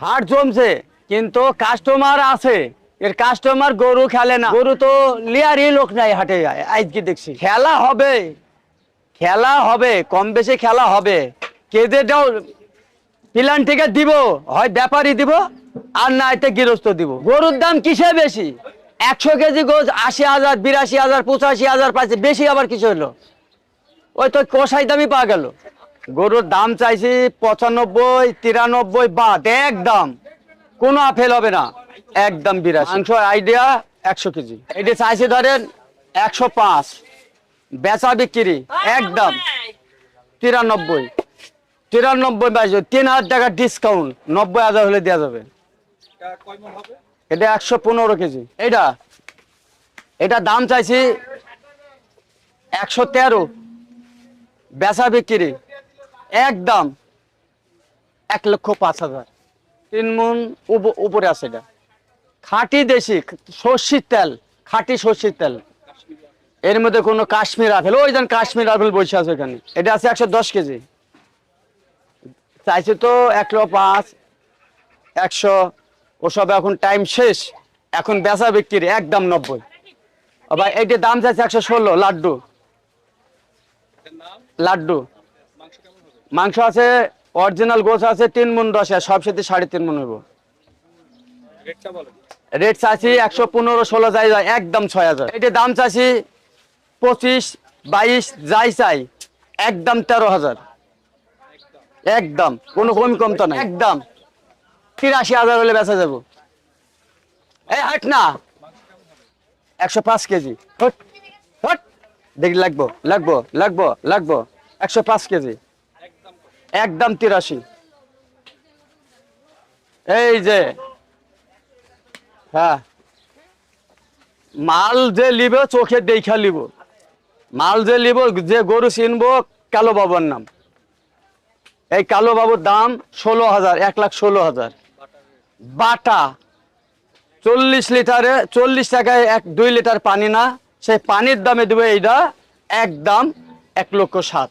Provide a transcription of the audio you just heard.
হাট জমছে, কিন্তু কাস্টমার আছে। এর কাস্টমার গরু খেলে না। গরু তো লিয়ারই লোক নাই হাটে, আজকে দেখছি। খেলা হবে খেলা হবে কম বেশি খেলা হবে। কেজেটাও প্ল্যান থেকে দিব, হয় ব্যাপারই দিব, আর না এতে গৃহস্থ দিব। গরুর দাম কিসে বেশি? একশো কেজি গোজ, আশি হাজার, বিরাশি হাজার, পঁচাশি হাজার পাইছে, বেশি আবার কিছু হলো? ওই তো কষাই দামই পাওয়া গেল। গরুর দাম চাইছি পঁচানব্বই তিরানব্বই বাদ একদম। কোনো আপেল হবে না। একদম বিরাশি। মাংস আইডিয়া একশো কেজি। এটি চাইছি ধরেন একশো পাঁচ। বেচা বিক্রি একদম। তিরানব্বই। তিরানব্বই বাইশ তিন হাজার টাকা ডিসকাউন্ট নব্বই হাজার হলে দেওয়া যাবে। এটা একশো পনেরো কেজি। এটা এটা দাম চাইছি একশো তেরো। বেচা বিক্রি। একদম এক লক্ষ পাঁচ হাজার। তিন মন উপ- উপরে আছে এটা। খাঁটি দেশি, সর্ষির তেল, খাঁটি সর্ষির তেল। এর মধ্যে কোনো কাশ্মীর আপেল, ওই যেন কাশ্মীর আপেল বসে আছে এখানে এটা আছে একশো দশ কেজি। চাইছে তো একশো পাঁচ, একশো। ওসব এখন টাইম শেষ। এখন বেচা বিক্রি একদম নব্বই। আবার এইটার দাম চাইছে একশো ষোলো, লাড্ডু। লাড্ডু। মাংস আছে অরিজিনাল গোছ আছে তিন মন দশ সব সাথে সাড়ে তিন মন হইব। রেট চাইছি একশো পনেরো ষোলো যাই যায় একদম ছয় হাজার। এটা দাম চাইছি পঁচিশ বাইশ যাই চাই একদম তেরো হাজার। একদম কোনো কম কম তো না একদম। তিরাশি হাজার হলে বেচা যাব। এই হাট না। একশো পাঁচ কেজি। Hot hot. দেখি লাগবো লাগবো লাগবো লাগবো। একশো পাঁচ কেজি। একদম তিরাশি। এই যে হ্যাঁ। মাল যে লিব, চোখে দেখা লিব। মাল যে লিব, যে গরু চিনবো, কালো বাবার নাম। এই কালো বাবুর দাম ষোলো হাজার, এক লাখ ষোলো হাজার। বাটা, চল্লিশ লিটারে, চল্লিশ টাকায় এক, দুই লিটার পানি না, সেই পানির দামে দেবে এইটা একদম এক লক্ষ সাত।